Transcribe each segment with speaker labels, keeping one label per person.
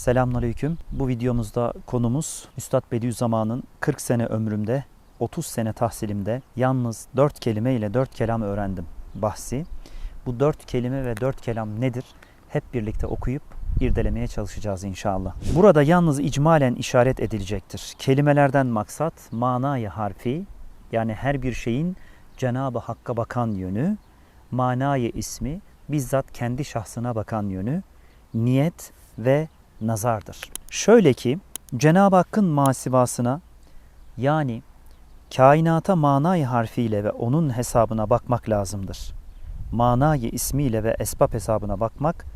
Speaker 1: Selamünaleyküm. Bu videomuzda konumuz Üstad Bediüzzaman'ın 40 sene ömrümde, 30 sene tahsilimde yalnız 4 kelime ile 4 kelam öğrendim bahsi. Bu 4 kelime ve 4 kelam nedir? Hep birlikte okuyup irdelemeye çalışacağız inşallah. Burada yalnız icmalen işaret edilecektir. Kelimelerden maksat manayı harfi yani her bir şeyin Cenab-ı Hakk'a bakan yönü, manayı ismi bizzat kendi şahsına bakan yönü, niyet ve nazardır. Şöyle ki Cenab-ı Hakk'ın masivasına yani kainata manayı harfiyle ve onun hesabına bakmak lazımdır. Manayı ismiyle ve esbab hesabına bakmak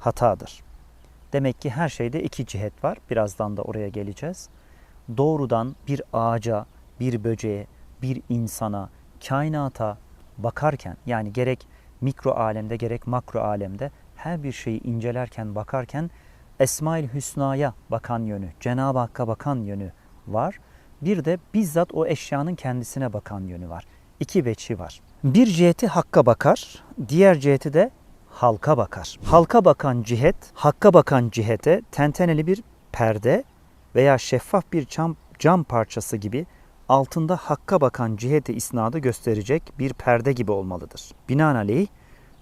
Speaker 1: hatadır. Demek ki her şeyde iki cihet var. Birazdan da oraya geleceğiz. Doğrudan bir ağaca, bir böceğe, bir insana, kainata bakarken yani gerek mikro alemde gerek makro alemde her bir şeyi incelerken bakarken Esmaül Hüsna'ya bakan yönü, Cenab-ı Hakk'a bakan yönü var. Bir de bizzat o eşyanın kendisine bakan yönü var. İki veçi var. Bir ciheti Hakk'a bakar, diğer ciheti de halka bakar. Halka bakan cihet, Hakk'a bakan cihete tenteneli bir perde veya şeffaf bir cam, cam parçası gibi altında Hakk'a bakan cihete isnadı gösterecek bir perde gibi olmalıdır. Binaenaleyh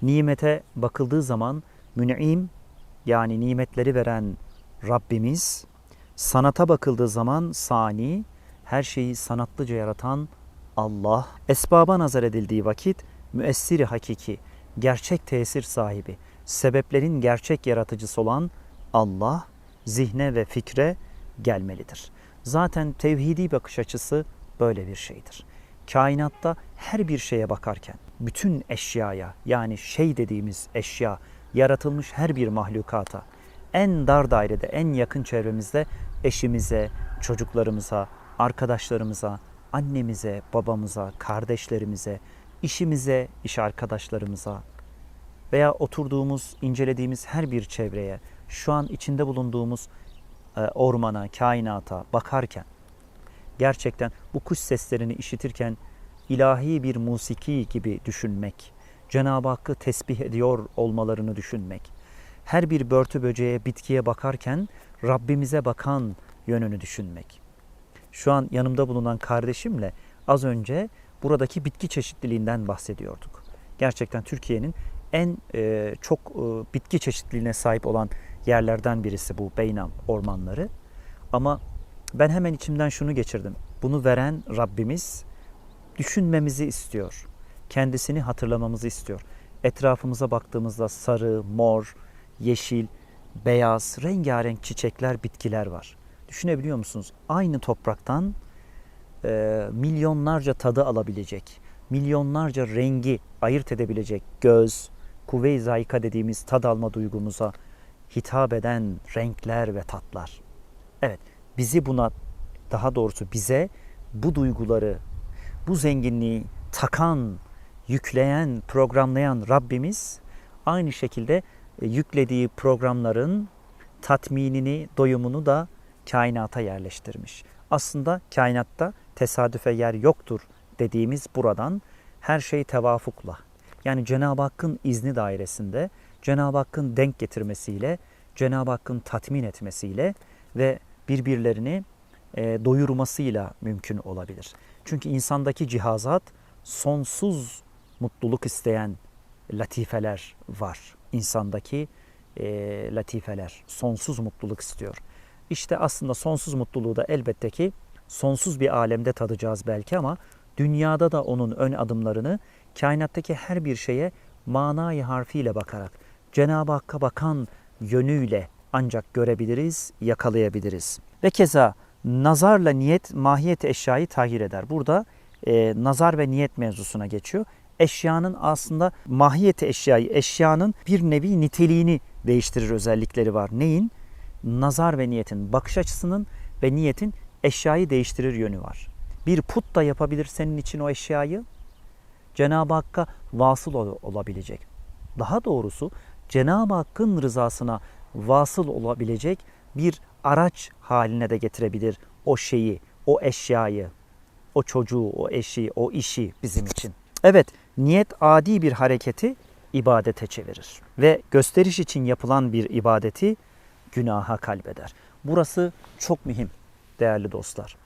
Speaker 1: nimete bakıldığı zaman mün'im yani nimetleri veren Rabbimiz, sanata bakıldığı zaman sani, her şeyi sanatlıca yaratan Allah, esbaba nazar edildiği vakit müessiri hakiki, gerçek tesir sahibi, sebeplerin gerçek yaratıcısı olan Allah, zihne ve fikre gelmelidir. Zaten tevhidi bakış açısı böyle bir şeydir. Kainatta her bir şeye bakarken, bütün eşyaya yani şey dediğimiz eşya, yaratılmış her bir mahlukata, en dar dairede, en yakın çevremizde eşimize, çocuklarımıza, arkadaşlarımıza, annemize, babamıza, kardeşlerimize, işimize, iş arkadaşlarımıza veya oturduğumuz, incelediğimiz her bir çevreye, şu an içinde bulunduğumuz e, ormana, kainata bakarken gerçekten bu kuş seslerini işitirken ilahi bir musiki gibi düşünmek, Cenab-ı Hakk'ı tesbih ediyor olmalarını düşünmek, her bir börtü böceğe, bitkiye bakarken Rabbimize bakan yönünü düşünmek. Şu an yanımda bulunan kardeşimle az önce buradaki bitki çeşitliliğinden bahsediyorduk. Gerçekten Türkiye'nin en e, çok e, bitki çeşitliliğine sahip olan yerlerden birisi bu Beynam ormanları. Ama ben hemen içimden şunu geçirdim. Bunu veren Rabbimiz düşünmemizi istiyor. Kendisini hatırlamamızı istiyor. Etrafımıza baktığımızda sarı, mor, yeşil, beyaz, rengarenk çiçekler, bitkiler var. Düşünebiliyor musunuz? Aynı topraktan e, milyonlarca tadı alabilecek, milyonlarca rengi ayırt edebilecek göz, kuvve-i zayika dediğimiz tad alma duygumuza hitap eden renkler ve tatlar. Evet, bizi buna daha doğrusu bize bu duyguları, bu zenginliği takan, yükleyen, programlayan Rabbimiz aynı şekilde e, yüklediği programların tatminini, doyumunu da kainata yerleştirmiş. Aslında kainatta tesadüfe yer yoktur dediğimiz buradan her şey tevafukla. Yani Cenab-ı Hakk'ın izni dairesinde, Cenab-ı Hakk'ın denk getirmesiyle, Cenab-ı Hakk'ın tatmin etmesiyle ve birbirlerini e, doyurmasıyla mümkün olabilir. Çünkü insandaki cihazat sonsuz mutluluk isteyen latifeler var. İnsandaki e, latifeler sonsuz mutluluk istiyor. İşte aslında sonsuz mutluluğu da elbette ki sonsuz bir alemde tadacağız belki ama dünyada da onun ön adımlarını kainattaki her bir şeye manayı harfiyle bakarak Cenab-ı Hakk'a bakan yönüyle ancak görebiliriz, yakalayabiliriz. Ve keza nazarla niyet mahiyet eşyayı tahir eder. Burada e, nazar ve niyet mevzusuna geçiyor. Eşyanın aslında mahiyeti eşyayı, eşyanın bir nevi niteliğini değiştirir özellikleri var. Neyin? Nazar ve niyetin, bakış açısının ve niyetin eşyayı değiştirir yönü var. Bir put da yapabilir senin için o eşyayı. Cenab-ı Hakk'a vasıl ol- olabilecek. Daha doğrusu Cenab-ı Hakk'ın rızasına vasıl olabilecek bir araç haline de getirebilir o şeyi, o eşyayı, o çocuğu, o eşi, o işi bizim için. Evet, niyet adi bir hareketi ibadete çevirir ve gösteriş için yapılan bir ibadeti günaha kalbeder. Burası çok mühim değerli dostlar.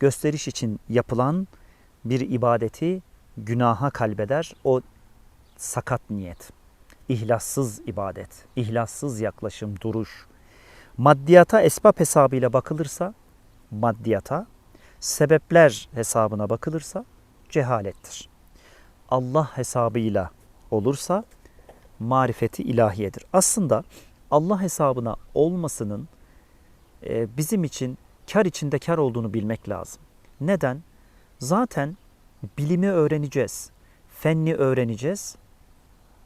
Speaker 1: Gösteriş için yapılan bir ibadeti günaha kalbeder. O sakat niyet, ihlassız ibadet, ihlassız yaklaşım, duruş. Maddiyata esbab hesabıyla bakılırsa maddiyata, sebepler hesabına bakılırsa cehalettir. Allah hesabıyla olursa marifeti ilahiyedir. Aslında Allah hesabına olmasının e, bizim için kar içinde kar olduğunu bilmek lazım. Neden? Zaten bilimi öğreneceğiz, fenni öğreneceğiz.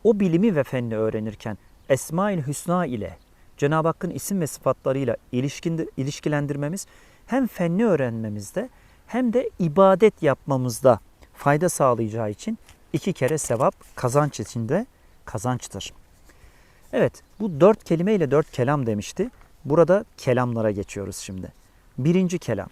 Speaker 1: O bilimi ve fenni öğrenirken Esma-ül Hüsna ile Cenab-ı Hakk'ın isim ve sıfatlarıyla ilişkilendirmemiz hem fenni öğrenmemizde hem de ibadet yapmamızda fayda sağlayacağı için iki kere sevap kazanç içinde kazançtır. Evet bu dört kelime ile dört kelam demişti. Burada kelamlara geçiyoruz şimdi. Birinci kelam.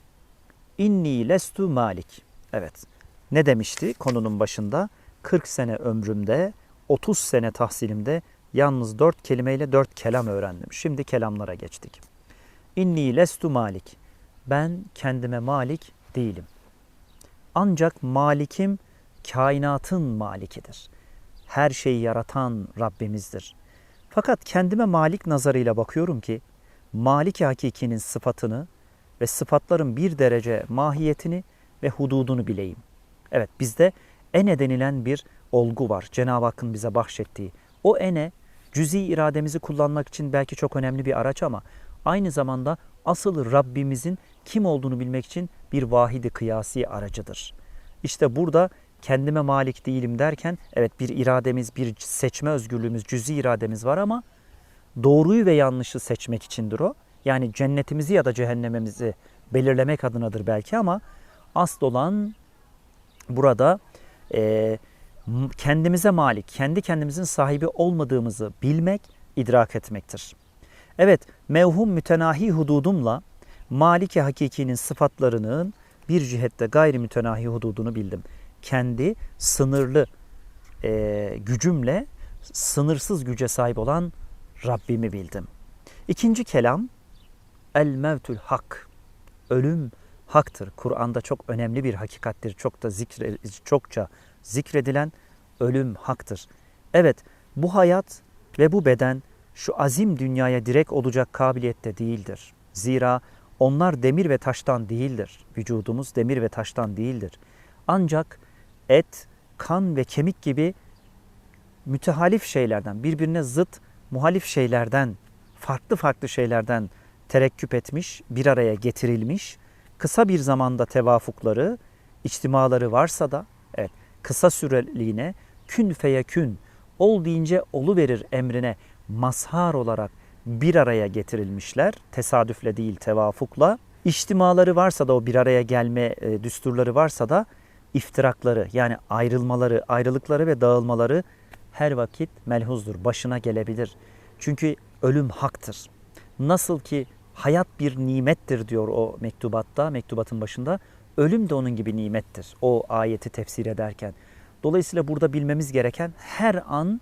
Speaker 1: İnni lestu malik. Evet. Ne demişti konunun başında? 40 sene ömrümde, 30 sene tahsilimde yalnız dört kelimeyle dört kelam öğrendim. Şimdi kelamlara geçtik. İnni lestu malik. Ben kendime malik değilim. Ancak malikim kainatın malikidir. Her şeyi yaratan Rabbimizdir. Fakat kendime malik nazarıyla bakıyorum ki Malik-i Hakiki'nin sıfatını ve sıfatların bir derece mahiyetini ve hududunu bileyim. Evet bizde ene denilen bir olgu var. Cenab-ı Hakk'ın bize bahşettiği. O ene cüzi irademizi kullanmak için belki çok önemli bir araç ama aynı zamanda asıl Rabbimizin kim olduğunu bilmek için bir vahidi kıyasi aracıdır. İşte burada kendime malik değilim derken evet bir irademiz, bir seçme özgürlüğümüz, cüzi irademiz var ama doğruyu ve yanlışı seçmek içindir o. Yani cennetimizi ya da cehennemimizi belirlemek adınadır belki ama asıl olan burada e, kendimize malik, kendi kendimizin sahibi olmadığımızı bilmek, idrak etmektir. Evet, mevhum mütenahi hududumla Maliki Hakiki'nin sıfatlarının bir cihette gayri mütenahi hududunu bildim. Kendi sınırlı e, gücümle sınırsız güce sahip olan Rabbimi bildim. İkinci kelam el mevtül hak. Ölüm haktır. Kur'an'da çok önemli bir hakikattir. Çok da zikre, çokça zikredilen ölüm haktır. Evet bu hayat ve bu beden şu azim dünyaya direkt olacak kabiliyette değildir. Zira onlar demir ve taştan değildir. Vücudumuz demir ve taştan değildir. Ancak et, kan ve kemik gibi mütehalif şeylerden, birbirine zıt muhalif şeylerden, farklı farklı şeylerden terekküp etmiş, bir araya getirilmiş, kısa bir zamanda tevafukları, içtimaları varsa da, evet, kısa süreliğine kün feyekün, ol deyince olu verir emrine mazhar olarak bir araya getirilmişler. Tesadüfle değil tevafukla. İçtimaları varsa da o bir araya gelme e, düsturları varsa da iftirakları yani ayrılmaları, ayrılıkları ve dağılmaları her vakit melhuzdur, başına gelebilir. Çünkü ölüm haktır. Nasıl ki hayat bir nimettir diyor o mektubatta, mektubatın başında. Ölüm de onun gibi nimettir o ayeti tefsir ederken. Dolayısıyla burada bilmemiz gereken her an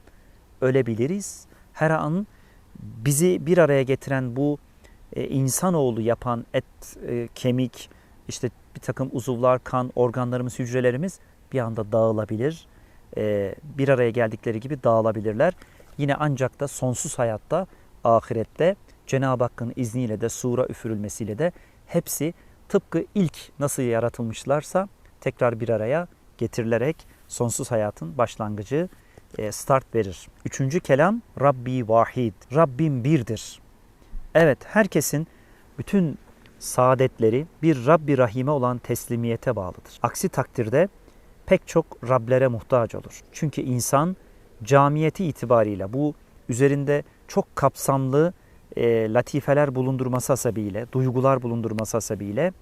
Speaker 1: ölebiliriz. Her an bizi bir araya getiren bu e, insanoğlu yapan et, e, kemik, işte bir takım uzuvlar, kan, organlarımız, hücrelerimiz bir anda dağılabilir. E, bir araya geldikleri gibi dağılabilirler. Yine ancak da sonsuz hayatta, ahirette Cenab-ı Hakk'ın izniyle de sura üfürülmesiyle de hepsi tıpkı ilk nasıl yaratılmışlarsa tekrar bir araya getirilerek sonsuz hayatın başlangıcı e, start verir. Üçüncü kelam Rabbi vahid. Rabbim birdir. Evet herkesin bütün saadetleri bir Rabbi Rahime olan teslimiyete bağlıdır. Aksi takdirde pek çok Rablere muhtaç olur. Çünkü insan camiyeti itibariyle bu üzerinde çok kapsamlı e, latifeler bulundurması hasebiyle, duygular bulundurması hasebiyle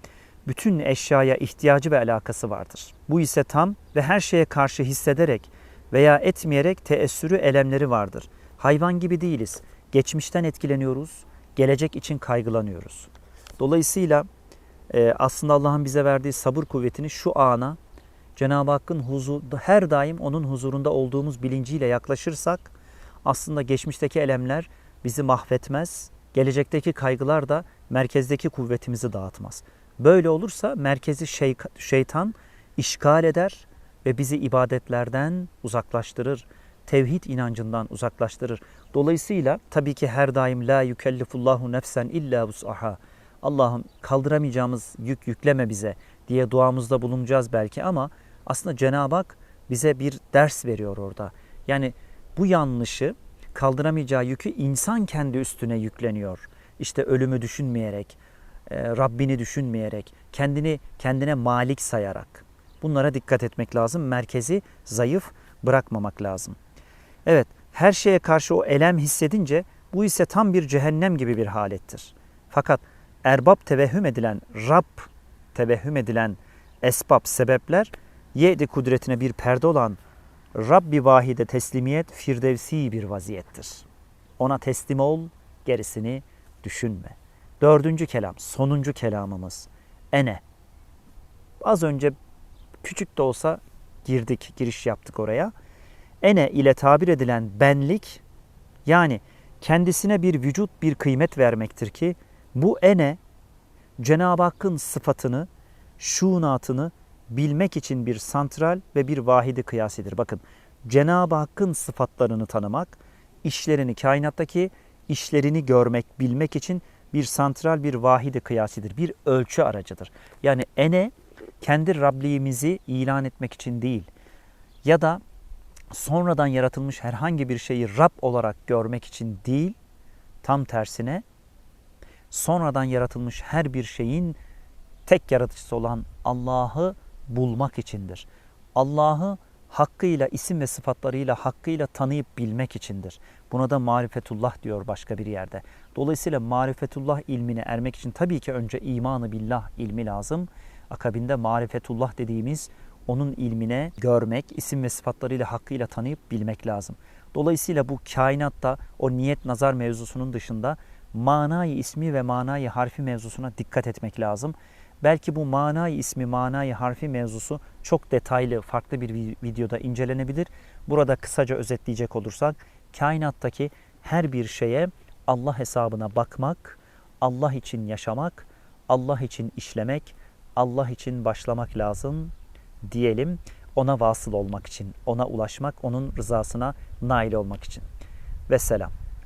Speaker 1: bütün eşyaya ihtiyacı ve alakası vardır. Bu ise tam ve her şeye karşı hissederek veya etmeyerek teessürü elemleri vardır. Hayvan gibi değiliz. Geçmişten etkileniyoruz, gelecek için kaygılanıyoruz. Dolayısıyla e, aslında Allah'ın bize verdiği sabır kuvvetini şu ana Cenab-ı Hakk'ın huzur, her daim onun huzurunda olduğumuz bilinciyle yaklaşırsak aslında geçmişteki elemler bizi mahvetmez, gelecekteki kaygılar da merkezdeki kuvvetimizi dağıtmaz. Böyle olursa merkezi şey- şeytan işgal eder ve bizi ibadetlerden uzaklaştırır. Tevhid inancından uzaklaştırır. Dolayısıyla tabii ki her daim la yükellifullahu nefsen illa vus'aha. Allah'ım kaldıramayacağımız yük yükleme bize diye duamızda bulunacağız belki ama aslında Cenab-ı Hak bize bir ders veriyor orada. Yani bu yanlışı kaldıramayacağı yükü insan kendi üstüne yükleniyor. İşte ölümü düşünmeyerek, e, Rabbini düşünmeyerek, kendini kendine malik sayarak. Bunlara dikkat etmek lazım. Merkezi zayıf bırakmamak lazım. Evet, her şeye karşı o elem hissedince bu ise tam bir cehennem gibi bir halettir. Fakat erbab tevehhüm edilen, Rab tevehhüm edilen esbab, sebepler, yedi kudretine bir perde olan Rabbi vahide teslimiyet firdevsi bir vaziyettir. Ona teslim ol, gerisini düşünme. Dördüncü kelam, sonuncu kelamımız. Ene. Az önce küçük de olsa girdik, giriş yaptık oraya. Ene ile tabir edilen benlik, yani kendisine bir vücut, bir kıymet vermektir ki, bu ene, Cenab-ı Hakk'ın sıfatını, şuunatını bilmek için bir santral ve bir vahidi kıyasidir. Bakın, Cenab-ı Hakk'ın sıfatlarını tanımak, işlerini, kainattaki işlerini görmek, bilmek için bir santral, bir vahidi kıyasidir. Bir ölçü aracıdır. Yani ene kendi Rabliğimizi ilan etmek için değil ya da sonradan yaratılmış herhangi bir şeyi Rab olarak görmek için değil, tam tersine sonradan yaratılmış her bir şeyin tek yaratıcısı olan Allah'ı bulmak içindir. Allah'ı hakkıyla, isim ve sıfatlarıyla hakkıyla tanıyıp bilmek içindir. Buna da marifetullah diyor başka bir yerde. Dolayısıyla marifetullah ilmine ermek için tabii ki önce imanı billah ilmi lazım. Akabinde marifetullah dediğimiz onun ilmine görmek, isim ve sıfatlarıyla hakkıyla tanıyıp bilmek lazım. Dolayısıyla bu kainatta o niyet nazar mevzusunun dışında manayı ismi ve manayı harfi mevzusuna dikkat etmek lazım. Belki bu manayı ismi, manayı harfi mevzusu çok detaylı, farklı bir videoda incelenebilir. Burada kısaca özetleyecek olursak, kainattaki her bir şeye Allah hesabına bakmak, Allah için yaşamak, Allah için işlemek, Allah için başlamak lazım diyelim. Ona vasıl olmak için, ona ulaşmak, onun rızasına nail olmak için. Vesselam.